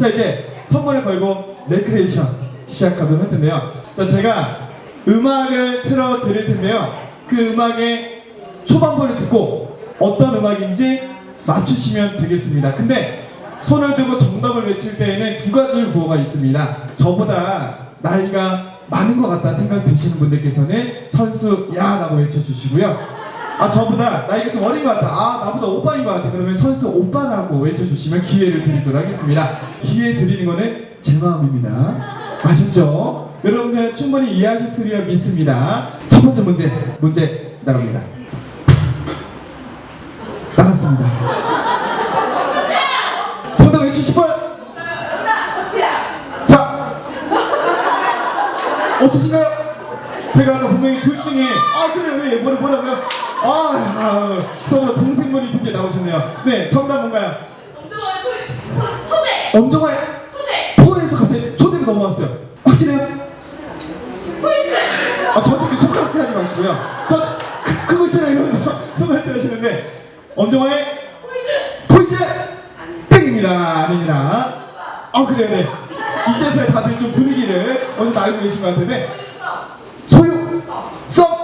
자 이제 선물을 걸고 레크레이션 시작하도록 할 텐데요. 자 제가 음악을 틀어 드릴 텐데요. 그 음악의 초반부를 듣고 어떤 음악인지 맞추시면 되겠습니다. 근데 손을 들고 정답을 외칠 때에는 두 가지 구호가 있습니다. 저보다 나이가 많은 것 같다 생각 드시는 분들께서는 선수 야라고 외쳐주시고요. 아 저보다 나이가 좀 어린 것 같다. 아 나보다 오빠인 것 같아. 그러면 선수 오빠라고 외쳐주시면 기회를 드리도록 하겠습니다. 기회 드리는 거는 제 마음입니다. 아셨죠? 여러분들 충분히 이해하셨으리라 믿습니다. 첫 번째 문제 문제 나갑니다. 나갔습니다. 정답 외치실 분? 자 어떠신가요? 제가 아까 분명히 둘 중에 아 그래 그래 뭐라 뭐라고요? 아, 아 저보다 동생분이 드디어 나오셨네요. 네 정답 뭔가요? 초대! 엄정화의 초대! 포에서 갑자기 초대가 넘어왔어요. 확실해요? 포인트! 아 저한테 손가락질 하지 마시고요. 저 그, 그거 있잖아요 이러면서 손가락질 하시는데 엄정화의 포인트! 포인트 땡입니다 아닙니다 아 그래요 네 이제서야 다들 좀 분위기를 어느 정도 알고 계신 것 같은데 소유 썩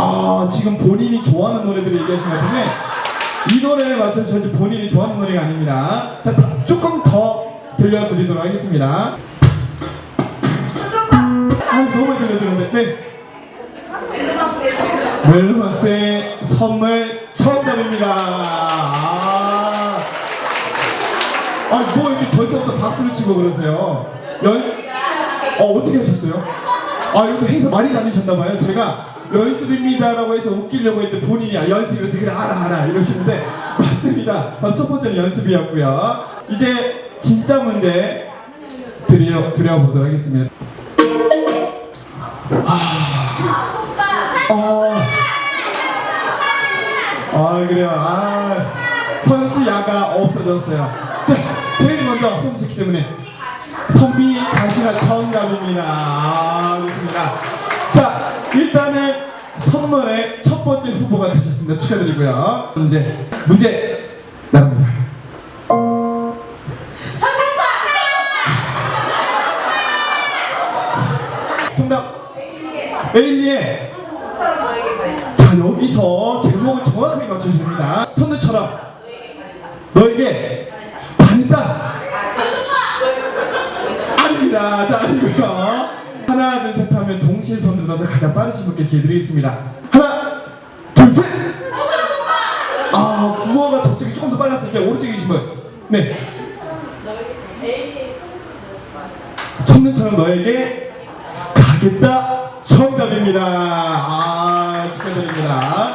아 지금 본인이 좋아하는 노래들을 것 같은데 이 노래를 맞춰서 본인이 좋아하는 노래가 아닙니다 자 다- 조금 더 들려드리도록 하겠습니다 아 너무 들려드렸는데 네 멜로망스의 선물 정답입니다. 아, 아, 뭐 이렇게 벌써부터 박수를 치고 그러세요? 연, 어, 어떻게 하셨어요? 아, 이것도 행사 많이 다니셨나봐요. 제가 연습입니다라고 해서 웃기려고 했는데 본인이 아, 연습이라서 그래, 알아, 알아. 이러시는데, 맞습니다. 바로 첫 번째는 연습이었고요. 이제 진짜 문제 드려, 드려보도록 하겠습니다. 어. 아 그래요. 아 선수 야가 없어졌어요. 자 제일 먼저 선수기 때문에 선비 가시가 정답입니다. 아 좋습니다. 자 일단은 선물의 첫 번째 후보가 되셨습니다. 축하드리고요. 문제 문제 나갑니다. 정답 에일리의 자 여기서 제목을 정확하게 맞춰줍니다. 선우처럼 너에게 반했다. 아닙니다. 자 아니고요. 하나 둘 셋 하면 동시에 손 들어서 가장 빠르신 분께 기회 드리겠습니다. 하나 둘 셋. 아 구호가 저쪽이 조금 더때 오른쪽에 계신 분. 네. 첫눈처럼 너에게 가겠다 정답입니다. 아 축하드립니다.